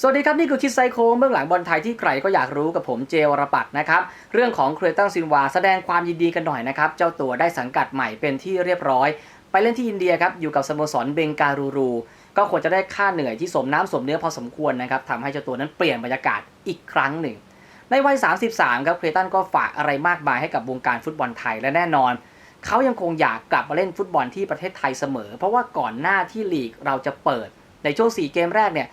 สวัสดีครับ นี่คือคิดไซโคเบื้องหลังบอลไทยที่ใครก็อยากรู้กับผมเจวรปัตนะครับ เรื่องของเครตันซินวาแสดงความยินดีกันหน่อยนะครับ เจ้าตัวได้สังกัดใหม่เป็นที่เรียบร้อย ไปเล่นที่อินเดียครับ อยู่กับสโมสรเบงการูรู ก็ควรจะได้ค่าเหนื่อยที่สมน้ำสมเนื้อพอสมควรนะครับทำให้เจ้าตัวนั้นเปลี่ยนบรรยากาศอีกครั้งหนึ่ง ในวัย 33 ครับเครตันก็ฝากอะไรมากมายให้กับวงการฟุตบอลไทยและแน่นอน เขายังคงอยากกลับมาเล่นฟุตบอลที่ประเทศไทยเสมอ เพราะว่าก่อนหน้าที่ลีกเราจะเปิดในช่วง 4 เกมแรกเนี่ย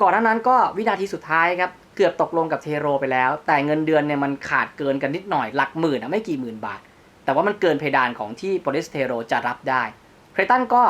ก่อนหน้านั้นก็วินาทีสุดท้ายครับเกือบตกลงกับเทโรไปแล้ว แต่เงินเดือนเนี่ยมันขาดเกินกันนิดหน่อยหลักหมื่นนะไม่กี่หมื่นบาท แต่ว่ามันเกินเพดานของที่โปรลิสเทโรจะรับได้เครตันก็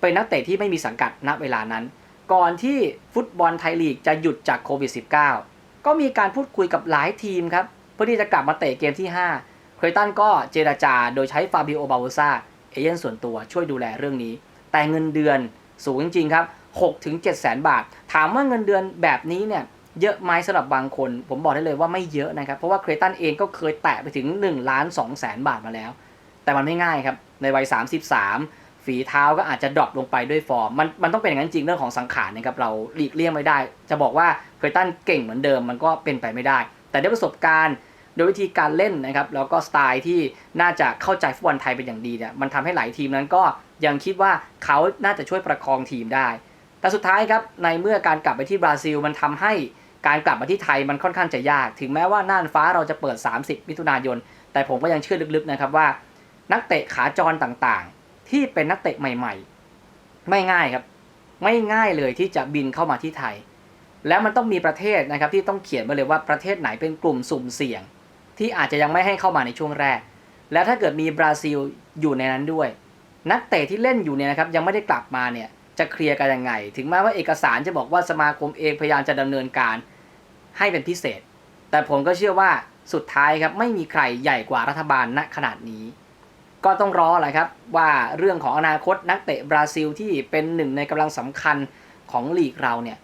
เป็นนักเตะที่ไม่มีสังกัดณเวลานั้น ก่อนที่ฟุตบอลไทยลีกจะหยุดจากโควิด -19 ก็มีการพูดคุยกับหลายทีมครับเพื่อที่จะกลับมาเตะเกมที่ 5 เครตันก็เจราจาโดยใช้ฟาบิโอบาโวซาเอเย่นส่วนตัวช่วยดูแลเรื่องนี้ แต่เงินเดือนสูงจริงๆครับ6ถึง7แสนบาท ถามว่าเงินเดือนแบบนี้เนี่ยเยอะไหมสำหรับบางคน ผมบอกได้เลยว่าไม่เยอะนะครับ เพราะว่าเครตันเองก็เคยแตะไปถึง1ล้าน2แสนบาทมาแล้ว แต่มันไม่ง่ายครับ ในวัย 33 ฝีเท้าก็อาจจะดรอปลงไปด้วยฟอร์ม มันมันต้องเป็นอย่างนั้นจริงเรื่องของสังขารนะครับเราหลีกเลี่ยงไม่ได้ จะบอกว่าเครตันเก่งเหมือนเดิมมันก็เป็นไปไม่ได้ แต่ด้วยประสบการณ์ โดยวิธีการเล่นนะครับแล้วก็สไตล์ที่น่าจะเข้าใจฟุตบอลไทยเป็นอย่างดีเนี่ยมันทำให้หลายทีมนั้นก็ยังคิดว่าเขาน่าจะช่วยประคองทีมได้ แต่สุดท้ายครับในเมื่อการกลับไปที่บราซิลมันทำให้การกลับมาที่ไทยมันค่อนข้างจะยาก ถึงแม้ว่าน่านฟ้าเราจะเปิด 30 มิถุนายน แต่ผมก็ยังเชื่อลึกๆนะครับว่า นักเตะขาจรต่างๆ ที่เป็นนักเตะใหม่ ๆ ไม่ง่ายครับ ไม่ง่ายเลยที่จะบินเข้ามาที่ไทย แล้วมันต้องมีประเทศนะครับที่ต้องเขียนมาเลยว่าประเทศไหนเป็นกลุ่มสุ่มเสี่ยง ที่อาจจะยังไม่ให้เข้ามาในช่วงแรก แล้วถ้าเกิดมีบราซิลอยู่ในนั้นด้วย นักเตะที่เล่นอยู่เนี่ยนะครับยังไม่ได้กลับมาเนี่ยจะเคลียร์กันยังไง ถึงแม้ว่าเอกสารจะบอกว่าสมาคมเองพยายามจะดำเนินการให้เป็นพิเศษ แต่ผมก็เชื่อว่าสุดท้ายครับไม่มีใครใหญ่กว่ารัฐบาลณขนาดนี้ ก็ต้องรอแหละครับว่าเรื่องของอนาคตนักเตะบราซิลที่เป็นหนึ่งในกำลังสำคัญของลีกเราเนี่ย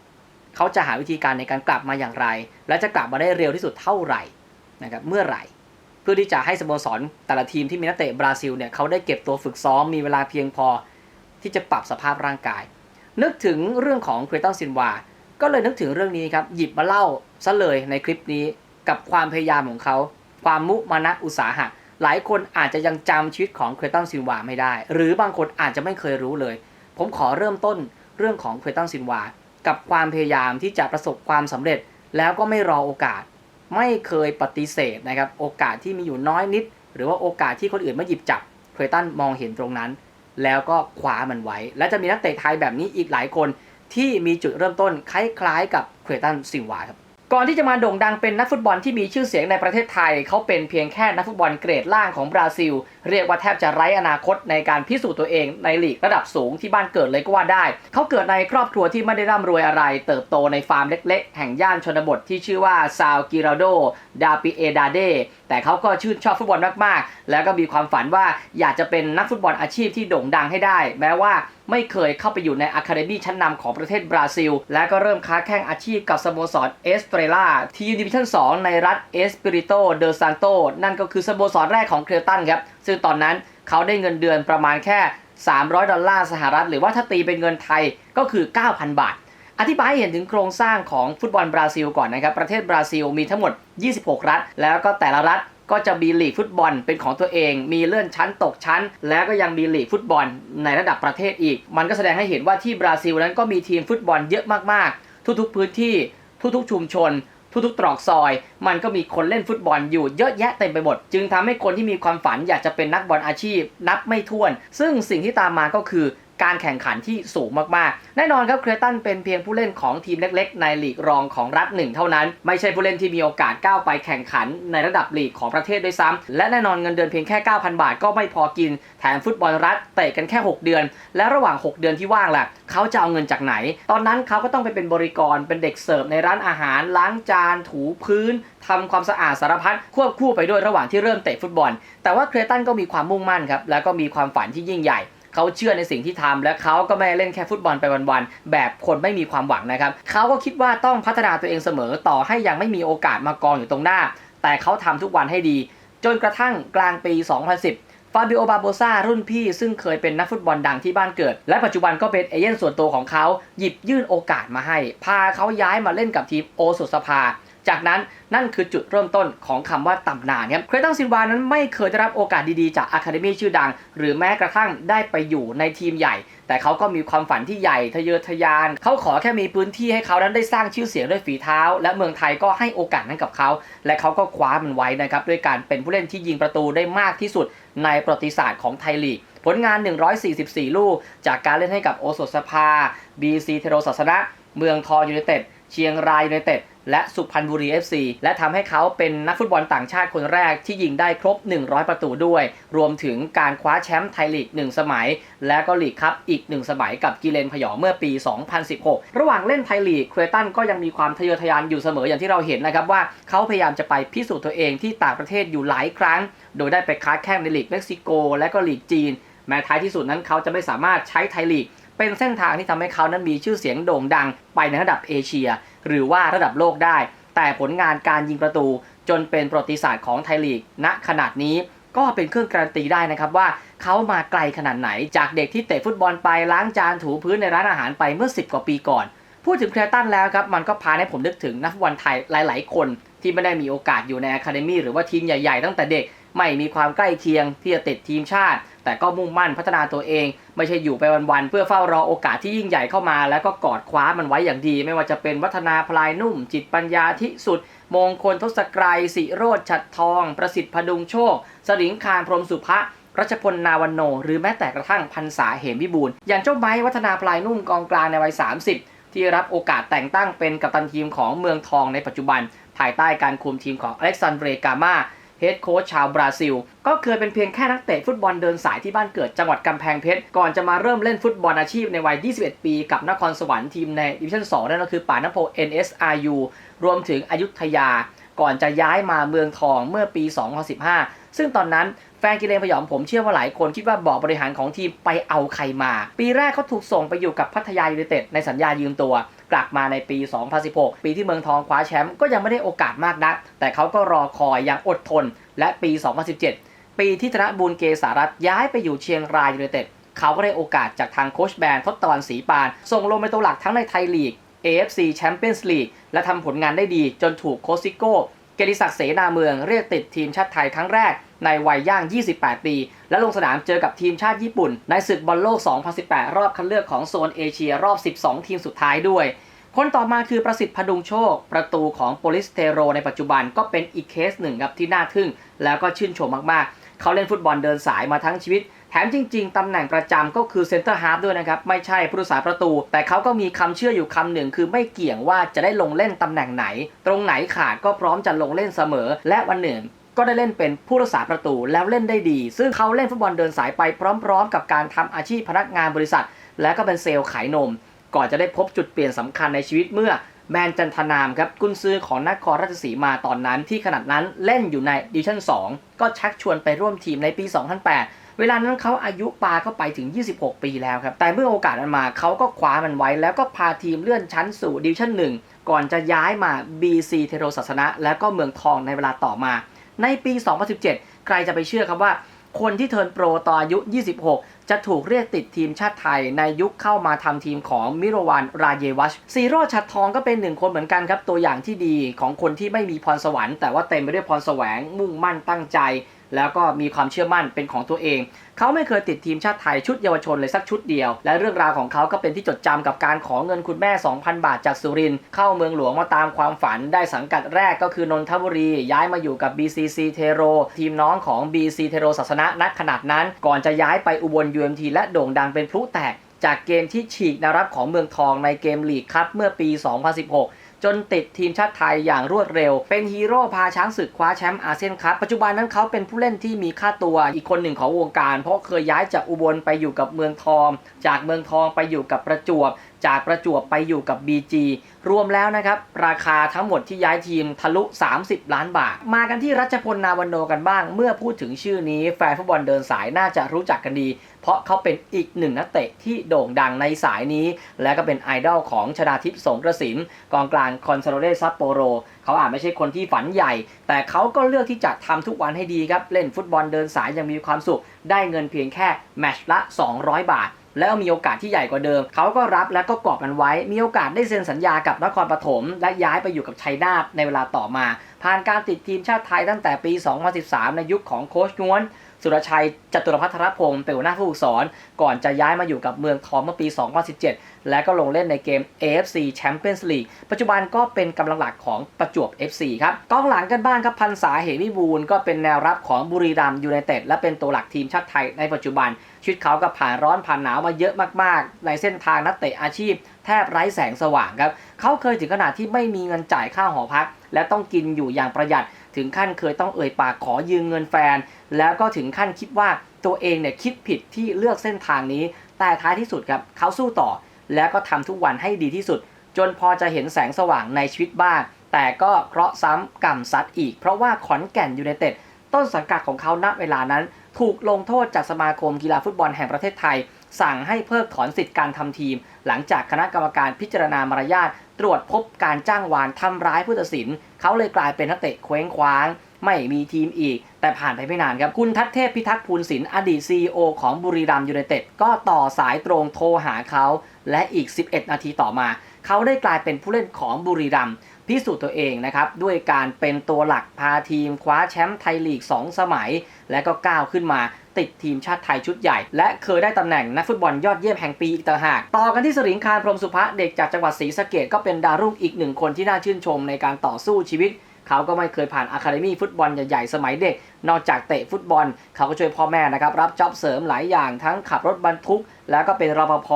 เขาจะหาวิธีการในการกลับมาอย่างไร และจะกลับมาได้เร็วที่สุดเท่าไหร่ นะครับเมื่อไหร่ เพื่อที่จะให้สโมสรแต่ละทีมที่มีนักเตะบราซิลเนี่ยเขาได้เก็บตัวฝึกซ้อมมีเวลาเพียงพอที่จะปรับสภาพร่างกาย นึกถึงเรื่องของเครตันซินวา ก็เลยนึกถึงเรื่องนี้ครับหยิบมาเล่าซะเลยในคลิปนี้กับความพยายามของเขาความมุมานะอุตสาหะ หลายคนอาจจะยังจำชีวิตของเครตันซินวาไม่ได้ หรือบางคนอาจจะไม่เคยรู้เลย ผมขอเริ่มต้นเรื่องของเครตันซินวา กับความพยายามที่จะประสบความสำเร็จ แล้วก็ไม่รอโอกาส ไม่เคยปฏิเสธนะครับโอกาสที่มีอยู่น้อยนิด หรือว่าโอกาสที่คนอื่นมาหยิบจับเคลตันมองเห็นตรงนั้น แล้วก็คว้ามันไว้ และจะมีนักเตะไทยแบบนี้อีกหลายคนที่มีจุดเริ่มต้นคล้ายๆ กับเคลตันซิงวาครับก่อนที่จะมาโด่งดังเป็นนักฟุตบอลที่มีชื่อเสียงในประเทศไทย เขาเป็นเพียงแค่นักฟุตบอลเกรดล่างของบราซิล เรียกว่าแทบจะไร้อนาคตในการพิสูจน์ตัวเองในลีกระดับสูงที่บ้านเกิดเลยก็ว่าได้ เขาเกิดในครอบครัวที่ไม่ได้ร่ำรวยอะไร เติบโตในฟาร์มเล็กๆ แห่งย่านชนบทที่ชื่อว่าซาวกิราโด ดาปิเอดาเด แต่เขาก็ชื่นชอบฟุตบอลมากๆ แล้วก็มีความฝันว่าอยากจะเป็นนักฟุตบอลอาชีพที่โด่งดังให้ได้ แม้ว่าไม่เคยเข้าไปอยู่ในอะคาเดมี่ชั้นนำของประเทศบราซิล และก็เริ่มค้าแข่งอาชีพกับสโมสรเอสเตรล่าทีมดิวิชั่น2ในรัฐเอสปิริโตเดอซานโตนั่นก็คือสโมสรแรกของเคลตันครับ ซึ่งตอนนั้นเขาได้เงินเดือนประมาณแค่ 300 ดอลลาร์สหรัฐ หรือว่าถ้าตีเป็นเงินไทยก็คือ 9,000 บาท อธิบายให้เห็นถึงโครงสร้างของฟุตบอลบราซิลก่อนนะครับ ประเทศบราซิลมีทั้งหมด 26 รัฐ แล้วก็แต่ละรัฐก็จะมีลีกฟุตบอลเป็นของตัวเอง มีเลื่อนชั้นตกชั้น แล้วก็ยังมีลีกฟุตบอลในระดับประเทศอีก มันก็แสดงให้เห็นว่าที่บราซิลนั้นก็มีทีมฟุตบอลเยอะมากๆ ทุกๆพื้นที่ทุกๆชุมชน ทุกๆตรอกซอย มันก็มีคนเล่นฟุตบอลอยู่เยอะแยะเต็มไปหมด จึงทำให้คนที่มีความฝันอยากจะเป็นนักบอลอาชีพ นับไม่ถ้วน ซึ่งสิ่งที่ตามมาก็คือ การแข่งขันที่สูงมากๆ แน่นอนครับเครตันเป็นเพียงผู้เล่นของทีมเล็ก ๆ ในลีกรองของรัฐหนึ่งเท่านั้น ไม่ใช่ผู้เล่นที่มีโอกาสก้าวไปแข่งขันในระดับลีกของประเทศด้วยซ้ำและแน่นอนเงินเดือนเพียงแค่ 9,000 บาทก็ไม่พอกิน แถมฟุตบอลรัฐเตะกันแค่ 6 เดือน และระหว่าง 6 เดือนที่ว่างล่ะเขาจะเอาเงินจากไหน ตอนนั้นเขาก็ต้องไปเป็นบริกรเป็นเด็กเสิร์ฟในร้านอาหาร ล้างจาน ถูพื้นทำความสะอาดสารพัดควบคู่ไปด้วยระหว่างที่เริ่มเตะฟุตบอล แต่ว่าเครตันก็มีความมุ่งมั่นครับแล้วก็มีความฝันที่ยิ่งใหญ่ เขาเชื่อในสิ่งที่ทำและเขาก็ไม่เล่นแค่ฟุตบอลไปวันๆแบบคนไม่มีความหวังนะครับเขาก็คิดว่าต้องพัฒนาตัวเองเสมอต่อให้ยังไม่มีโอกาสมากองอยู่ตรงหน้า แต่เขาทำทุกวันให้ดี จนกระทั่งกลางปี 2010ฟาบิโอบาโบซารุ่นพี่ซึ่งเคยเป็นนักฟุตบอลดังที่บ้านเกิด และปัจจุบันก็เป็นเอเย่นส่วนตัวของเขา หยิบยื่นโอกาสมาให้ พาเขาย้ายมาเล่นกับทีมโอสุสภา จากนั้นนั่นคือจุดเริ่มต้นของคำว่าตำนานครับเครตังซินวานั้นไม่เคยได้รับโอกาสดีๆจากอะคาเดมีชื่อดัง หรือแม้กระทั่งได้ไปอยู่ในทีมใหญ่ แต่เขาก็มีความฝันที่ใหญ่ทะเยอทะยาน เขาขอแค่มีพื้นที่ให้เขานั้นได้สร้างชื่อเสียงด้วยฝีเท้า และเมืองไทยก็ให้โอกาสนั้นกับเขา และเขาก็คว้ามันไว้นะครับด้วยการเป็นผู้เล่นที่ยิงประตูได้มากที่สุดในประวัติศาสตร์ของไทยลีกผลงาน 144 ลูก จากการเล่นให้กับโอสถสภา BC เทโรศาสนะ เมืองทองยูไนเต็ด เชียงรายยูไนเต็ด และสุพรรณบุรี FC และทำให้เขาเป็นนักฟุตบอลต่างชาติคนแรกที่ยิงได้ครบ 100 ประตูด้วย รวมถึงการคว้าแชมป์ไทยลีก 1 สมัย และก็ลีกคัพอีก 1 สมัยกับกิเลนพยองเมื่อปี 2016 ระหว่างเล่นไทยลีกเครตันก็ยังมีความทะเยอทะยานอยู่เสมออย่างที่เราเห็นนะครับว่าเขาพยายามจะไปพิสูจน์ตัวเองที่ต่างประเทศอยู่หลายครั้ง โดยได้ไปค้าแข่งในลีกเม็กซิโก และก็ลีกจีน แม้ท้ายที่สุดนั้นเขาจะไม่สามารถใช้ไทยลีกเป็นเส้นทางที่ทำให้เขานั้นมีชื่อเสียงโด่งดังไปในระดับเอเชีย หรือว่าระดับโลกได้ แต่ผลงานการยิงประตูจนเป็นประวัติศาสตร์ของไทยลีกณขนาดนี้ก็เป็นเครื่องการันตีได้นะครับว่าเขามาไกลขนาดไหน จากเด็กที่เตะฟุตบอลไปล้างจานถูพื้นในร้านอาหารไปเมื่อ 10 กว่าปีก่อน พูดถึงแคลตันแล้วครับ มันก็พาให้ผมนึกถึงนักฟุตบอลไทยหลาย ๆ คน ที่ไม่ได้มีโอกาสอยู่ในอะคาเดมี่หรือว่าทีมใหญ่ ๆ ตั้งแต่เด็กไม่มีความใกล้เคียงที่จะติดทีมชาติ แต่ก็มุ่งมั่นพัฒนาตัวเอง ไม่ใช่อยู่ไปวันๆเพื่อเฝ้ารอโอกาสที่ยิ่งใหญ่เข้ามา แล้วก็กอดคว้ามันไว้อย่างดี ไม่ว่าจะเป็นวัฒนาพลายนุ่ม จิตปัญญาที่สุด มงคลทศกรัยสิโรธฉัดทอง ประสิทธิ์พดุงโชคสลิงคารพรหมสุภะรัชพลนาวันโน หรือแม้แต่กระทั่งพันษาเหมวิบูลอย่างเจ้าไม้วัฒนาพลายนุ่มกองกลางในวัย 30 ที่รับโอกาสแต่งตั้งเป็นกัปตันทีมของเมืองทองในปัจจุบัน ภายใต้การคุมทีมของอเล็กซานเดรกามา เฮดโค้ชชาวบราซิล ก็เคยเป็นเพียงแค่นักเตะฟุตบอลเดินสายที่บ้านเกิดจังหวัดกำแพงเพชร ก่อนจะมาเริ่มเล่นฟุตบอลอาชีพในวัย 21 ปี กับนครสวรรค์ทีมในดิวิชั่น 2 นั่นก็คือป่าน้ำโพ NSRU รวมถึงอยุธยา ก่อนจะย้ายมาเมืองทองเมื่อปี 2015 ซึ่งตอนนั้นแฟนกิเลนพยองผมเชื่อว่าหลายคนคิดว่าบอร์ดบริหารของทีมไปเอาใครมา ปีแรกเขาถูกส่งไปอยู่กับพัทยายูไนเต็ดในสัญญายืมตัว กลับมาในปี 2016 ปีที่เมืองทองคว้าแชมป์ก็ยังไม่ได้โอกาสมากนัก แต่เขาก็รอคอยอย่างอดทน และปี 2017 ปีที่ธนบูลเกษารัตน์ย้ายไปอยู่เชียงรายยูไนเต็ดเขาก็ได้โอกาสจากทางโคชแบนทศตวรรณศรีปาน ส่งลงเป็นตัวหลักทั้งในไทยลีก AFC Champions League และทำผลงานได้ดีจนถูกโคชซิโก้เกรติศักดิ์เสนาเมืองเรียกติดทีมชาติไทยครั้งแรก ในวัยย่าง 28 ปี และลงสนามเจอกับทีมชาติญี่ปุ่น ในศึกบอลโลก 2018 รอบคัดเลือกของโซนเอเชียรอบ 12 ทีมสุดท้ายด้วย คนต่อมาคือประสิทธิ์พดุงโชค ประตูของโปลิสเทโรในปัจจุบันก็เป็นอีกเคสหนึ่งครับที่น่าทึ่ง แล้วก็ชื่นชมมากๆ เขาเล่นฟุตบอลเดินสายมาทั้งชีวิตแถมจริง ๆ ตำแหน่งประจำก็คือเซนเตอร์ฮาร์ฟด้วยนะครับ ไม่ใช่ผู้รักษาประตู แต่เขาก็มีคำเชื่ออยู่คำหนึ่ง คือไม่เกี่ยงว่าจะได้ลงเล่นตำแหน่งไหน ตรงไหนขาดก็พร้อมจะลงเล่นเสมอ และวันหนึ่ง ก็ได้เล่นเป็นผู้รักษาประตูแล้วเล่นได้ดี ซึ่งเขาเล่นฟุตบอลเดินสายไปพร้อม ๆ กับการทำอาชีพพนักงานบริษัท และก็เป็นเซลล์ขายนม ก่อนจะได้พบจุดเปลี่ยนสำคัญในชีวิตเมื่อแมนจันทนามครับกุนซือของนครราชสีมาตอนนั้นที่ขนาดนั้นเล่นอยู่ในดิวชั่น 2 ก็ชักชวนไปร่วมทีมในปี 2008 เวลานั้นเขาอายุปาก็ไปถึง 26 ปีแล้วครับ แต่เมื่อโอกาสมันมาเขาก็คว้ามันไว้ แล้วก็พาทีมเลื่อนชั้นสู่ดิวชั่น 1 ก่อนจะย้ายมา BC เทโรศาสนะ และก็เมืองทองในเวลาต่อมา ในปี 2017 ใครจะไปเชื่อครับว่า คนที่เทิร์นโปรต่ออายุ 26 จะถูกเรียกติดทีมชาติไทย ในยุคเข้ามาทำทีมของมิโรวานราเยวัชซีโรชัดทองก็เป็นหนึ่งคนเหมือนกันครับ ตัวอย่างที่ดีของคนที่ไม่มีพรสวรรค์แต่ว่าเต็มไปด้วยพรแสวงมุ่งมั่นตั้งใจ แล้วก็มีความเชื่อมั่นเป็นของตัวเอง เขาไม่เคยติดทีมชาติไทยชุดเยาวชนเลยสักชุดเดียว และเรื่องราวของเขาก็เป็นที่จดจำกับการขอเงินคุณแม่ 2,000 บาทจากสุรินเข้าเมืองหลวงมาตามความฝันได้สังกัดแรกก็คือนนทบุรี ย้ายมาอยู่กับ BCC เทโร ทีมน้องของ BC เทโรศาสนะนักขนาดนั้น ก่อนจะย้ายไปอุบล UMT และโด่งดังเป็นพลุแตก จากเกมที่ฉีกนวรับของเมืองทองในเกมลีกคัพเมื่อปี 2016 จนติดทีมชาติไทยอย่างรวดเร็ว เป็นฮีโร่พาช้างศึกคว้าแชมป์อาเซียนคัพปัจจุบันนั้นเขาเป็นผู้เล่นที่มีค่าตัวอีกคนหนึ่งของวงการ เพราะเคยย้ายจากอุบลไปอยู่กับเมืองทอง จากเมืองทองไปอยู่กับประจวบ จากประจวบไปอยู่กับ BG รวมแล้วนะครับราคาทั้งหมดที่ย้ายทีมทะลุ 30 ล้านบาท มากันที่รัชพลนาวันโนกันบ้าง เมื่อพูดถึงชื่อนี้แฟนฟุตบอลเดินสายน่าจะรู้จักกันดี เพราะเขาเป็นอีกหนึ่งนักเตะที่โด่งดังในสายนี้ และก็เป็นไอดอลของชนาทิพย์สงกระสินกองกลางคอนซาโดเรซัปโปโรเขาอาจไม่ใช่คนที่ฝันใหญ่ แต่เขาก็เลือกที่จะทำทุกวันให้ดีครับ เล่นฟุตบอลเดินสายยังมีความสุข ได้เงินเพียงแค่แมตช์ละ 200 บาทแล้วมีโอกาสที่ใหญ่กว่าเดิม เขาก็รับและก็กอบมันไว้ มีโอกาสได้เซ็นสัญญากับนครปฐมและย้ายไปอยู่กับชัยนาทในเวลาต่อมา ผ่านการติดทีมชาติไทยตั้งแต่ปี 2013 ในยุคของโค้ชง้วน สุรชัยจตุรพัฒนพงศ์เป็นหัวหน้าผู้ฝึกสอน ก่อนจะย้ายมาอยู่กับเมืองทองเมื่อปี 2017 และก็ลงเล่นในเกม AFC Champions League ปัจจุบันก็เป็นกำลังหลักของประจวบ FC ครับกองหลังกันบ้างครับพันษาเหวิบูลก็เป็นแนวรับของบุรีรัมย์ยูไนเต็ดและเป็นตัวหลักทีมชาติไทยในปัจจุบันชีวิตเขาก็ผ่านร้อนผ่านหนาวมาเยอะมากๆ ในเส้นทางนักเตะอาชีพ แทบไร้แสงสว่างครับเขาเคยถึงขนาดที่ไม่มีเงินจ่ายค่าหอพัก และต้องกินอยู่อย่างประหยัด ถึงขั้นเคยต้องเอ่ยปากขอยืมเงินแฟน แล้วก็ถึงขั้นคิดว่าตัวเองเนี่ยคิดผิดที่เลือกเส้นทางนี้ แต่ท้ายที่สุดครับเขาสู้ต่อ แล้วก็ทำทุกวันให้ดีที่สุด จนพอจะเห็นแสงสว่างในชีวิตบ้าง แต่ก็เคราะห์ซ้ำกรรมซัดอีก เพราะว่าขอนแก่นยูไนเต็ดต้นสังกัดของเขาณเวลานั้น ถูกลงโทษจากสมาคมกีฬาฟุตบอลแห่งประเทศไทย สั่งให้เพิกถอนสิทธิการทำทีม หลังจากคณะกรรมการพิจารณามารยาทตรวจพบการจ้างวานทำร้ายผู้ตัดสิน เขาเลยกลายเป็นนักเตะเคว้งคว้าง ไม่มีทีมอีก แต่ผ่านไปไม่นานครับ คุณทัศเทพพิทักษ์ภูลศิลป์อดีตซีอของบุรีรัมย์ยูไนเต็ดก็ต่อสายตรงโทรหาเขา และอีก 11 นาทีต่อมา เขาได้กลายเป็นผู้เล่นของบุรีรัมย์ พิสูจน์ตัวเองนะครับด้วยการเป็นตัวหลักพาทีมคว้าแชมป์ไทยลีก 2 สมัย และก็ก้าวขึ้นมาติดทีมชาติไทยชุดใหญ่ และเคยได้ตำแหน่งนักฟุตบอลยอดเยี่ยมแห่งปีอีกต่างหาก ต่อกันที่สริงคารพรมสุภะเด็กจากจังหวัดศรีสะเกดก็เป็นดาวรุ่งอีกหนึ่งคนที่น่าชื่นชมในการต่อสู้ชีวิตเขาก็ไม่เคยผ่านอะคาเดมี่ฟุตบอลใหญ่ๆ สมัยเด็ก นอกจากเตะฟุตบอล เขาก็ช่วยพ่อแม่นะครับ รับจ็อบเสริมหลายอย่างทั้งขับรถบรรทุก แล้วก็เป็นรปภ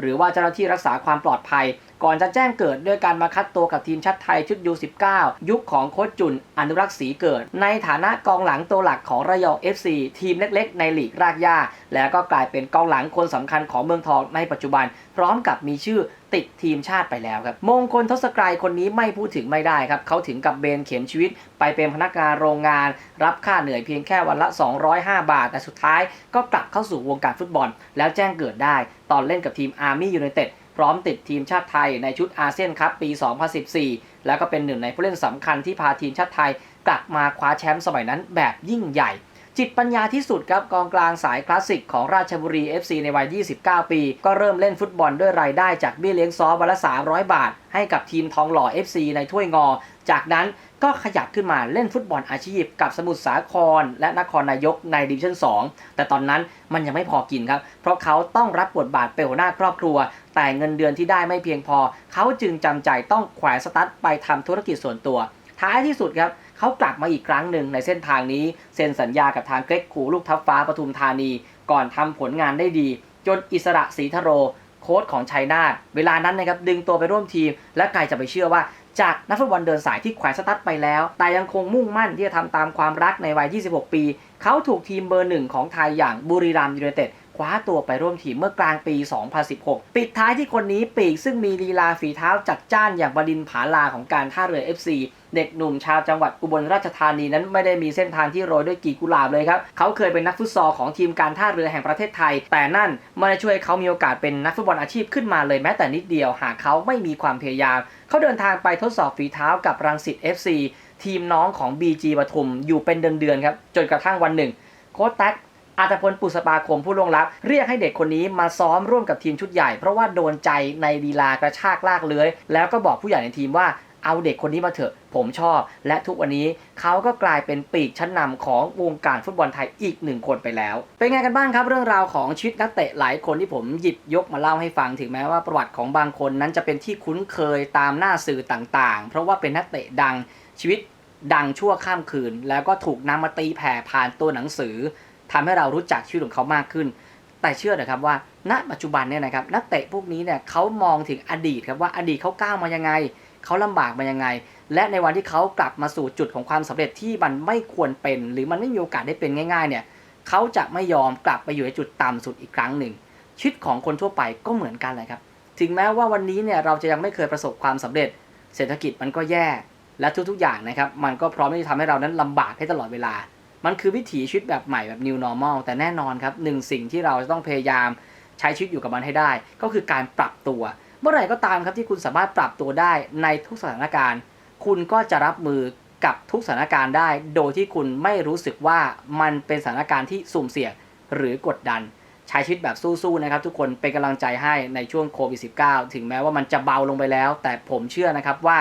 หรือว่าเจ้าหน้าที่รักษาความปลอดภัย ก่อนจะแจ้งเกิดด้วยการมาคัดตัวกับทีมชาติไทยชุดยู19ยุคของโค้ชจุนอนุรักษ์ศรีเกิด ในฐานะกองหลังตัวหลักของระยอง FC ทีมเล็กๆ ในลีกรากหญ้า แล้วก็กลายเป็นกองหลังคนสำคัญของเมืองทองในปัจจุบัน พร้อมกับมีชื่อติดทีมชาติไปแล้วครับ มงคลทศกรัยคนนี้ไม่พูดถึงไม่ได้ครับ เขาถึงกับเบนเข็มชีวิต ไปเป็นพนักงานโรงงาน รับค่าเหนื่อยเพียงแค่วันละ 205 บาท แต่สุดท้ายก็กลับเข้าสู่วงการฟุตบอล แล้วแจ้งเกิดได้ ตอนเล่นกับทีมอาร์มี่ยูไนเต็ด พร้อมติดทีมชาติไทยในชุดอาเซียนคัพปี 2014 แล้วก็เป็นหนึ่งในผู้เล่นสำคัญที่พาทีมชาติไทยกลับมาคว้าแชมป์สมัยนั้นแบบยิ่งใหญ่ จิตปัญญาที่สุดครับกองกลางสายคลาสสิกของราชบุรี FC ในวัย 29 ปี ก็เริ่มเล่นฟุตบอลด้วยรายได้จากเบี้ยเลี้ยงซ้อมวันละ 300 บาท ให้กับทีมทองหล่อ FC ในถ้วยงอ จากนั้น ก็ขยับขึ้นมาเล่นฟุตบอลอาชีพ กับสมุทรสาคร และนครนายกในดิวิชั่น 2 แต่ตอนนั้นมันยังไม่พอกินครับ เพราะเขาต้องรับบทบาทเป็นหัวหน้าครอบครัว แต่เงินเดือนที่ได้ไม่เพียงพอ เขาจึงจำใจต้องแขวนสตั๊ดไปทำธุรกิจส่วนตัว ท้ายที่สุดครับเขากลับมาอีกครั้งหนึ่งในเส้นทางนี้ เซ็นสัญญากับทางเกรกขูลูกทัพฟ้าปทุมธานี ก่อนทำผลงานได้ดี จนอิสระศรีทโรโค้ชของชัยนาทเวลานั้นนะครับดึงตัวไปร่วมทีม และใครจะไปเชื่อว่า จากนักฟุตบอลเดินสายที่แขวนสตั๊ดไปแล้ว แต่ยังคงมุ่งมั่นที่จะทำตามความรักในวัย 26 ปี เขาถูกทีมเบอร์หนึ่งของไทยอย่างบุรีรัมย์ยูไนเต็ด คว้าตัวไปร่วมทีมเมื่อกลางปี 2016 ปิดท้ายที่คนนี้ปีกซึ่งมีลีลาฝีเท้าจัดจ้านอย่างบดินผาลาของการท่าเรือ FC เด็กหนุ่มชาวจังหวัดอุบลราชธานีนั้นไม่ได้มีเส้นทางที่โรยด้วยกีกุหลาบเลยครับ เขาเคยเป็นนักฟุตซอลของทีมการท่าเรือแห่งประเทศไทย แต่นั่นไม่ได้ช่วยให้เขามีโอกาสเป็นนักฟุตบอลอาชีพขึ้นมาเลยแม้แต่นิดเดียว หากเขาไม่มีความพยายาม เขาเดินทางไปทดสอบฝีเท้ากับรังสิต FC ทีมน้องของ BG ปทุมอยู่เป็นเดือนๆครับจนกระทั่งวันหนึ่งโค้ชแท็ก อาตพลปุษปาคมผู้ล่วงลับเรียกให้เด็กคนนี้มาซ้อมร่วมกับทีมชุดใหญ่ เพราะว่าโดนใจในดีลากระชากลากเลื้อย แล้วก็บอกผู้ใหญ่ในทีมว่าเอาเด็กคนนี้มาเถอะผมชอบ และทุกวันนี้เขาก็กลายเป็นปีกชั้นนำของวงการฟุตบอลไทยอีกหนึ่งคนไปแล้ว เป็นไงกันบ้างครับเรื่องราวของชีวิตนักเตะหลายคนที่ผมหยิบยกมาเล่าให้ฟังถึงแม้ว่าประวัติของบางคนนั้นจะเป็นที่คุ้นเคยตามหน้าสื่อต่างๆ เพราะว่าเป็นนักเตะดังชีวิตดังชั่วข้ามคืน แล้วก็ถูกนำมาตีแผ่ผ่านตัวหนังสือ ทำให้เรารู้จักชีวิตของเขามากขึ้น แต่เชื่อเถอะครับว่า ณปัจจุบันเนี่ยนะครับนักเตะพวกนี้เนี่ยเขามองถึงอดีตครับว่าอดีตเขาก้าวมายังไงเขาลำบากมายังไง และในวันที่เขากลับมาสู่จุดของความสำเร็จที่มันไม่ควรเป็น หรือมันไม่มีโอกาสได้เป็นง่ายๆเนี่ยเขาจะไม่ยอมกลับไปอยู่ในจุดต่ำสุดอีกครั้งหนึ่งชีวิตของคนทั่วไปก็เหมือนกันเลยครับถึงแม้ว่าวันนี้เนี่ยเราจะยังไม่เคยประสบความสำเร็จ เศรษฐกิจมันก็แย่และทุกๆอย่างนะครับมันก็พร้อมที่จะทำให้เรานั้นลำบากให้ตลอดเวลา มันคือวิถีชีวิตแบบใหม่แบบ new normal แต่แน่นอนครับหนึ่งสิ่งที่เราจะต้องพยายามใช้ชีวิตอยู่กับมันให้ได้ ก็คือการปรับตัว เมื่อไหร่ก็ตามครับที่คุณสามารถปรับตัวได้ในทุกสถานการณ์ คุณก็จะรับมือกับทุกสถานการณ์ได้ โดยที่คุณไม่รู้สึกว่ามันเป็นสถานการณ์ที่สุ่มเสี่ยงหรือกดดัน ใช้ชีวิตแบบสู้ๆนะครับทุกคนเป็นกำลังใจให้ในช่วงโควิด -19 ถึงแม้ว่ามันจะเบาลงไปแล้ว แต่ผมเชื่อนะครับว่า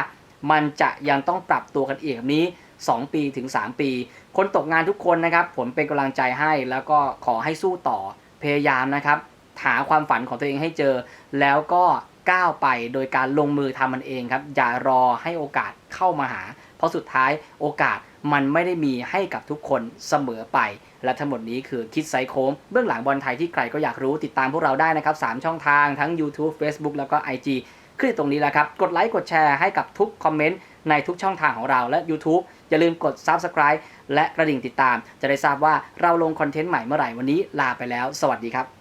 มันจะยังต้องปรับตัวกันอีกแบบนี้ 2 ปีถึง 3 ปี คนตกงานทุกคนนะครับ ผมเป็นกำลังใจให้แล้วก็ขอให้สู้ต่อพยายามนะครับ หาความฝันของตัวเองให้เจอ แล้วก็ก้าวไปโดยการลงมือทำมันเองครับ อย่ารอให้โอกาสเข้ามาหา เพราะสุดท้ายโอกาสมันไม่ได้มีให้กับทุกคนเสมอไป และทั้งหมดนี้คือคิดไซโค้งเบื้องหลังบอลไทยที่ใครก็อยากรู้ติดตามพวกเราได้นะครับ 3 ช่องทางทั้ง YouTube Facebook แล้วก็ IG ขึ้นตรงนี้แล้วครับ กดไลค์กดแชร์ให้กับทุกคอมเมนต์ในทุกช่องทางของเราและ YouTube อย่าลืมกด Subscribe และกระดิ่งติดตาม จะได้ทราบว่าเราลงคอนเทนต์ใหม่เมื่อไหร่วันนี้ลาไปแล้ว สวัสดีครับ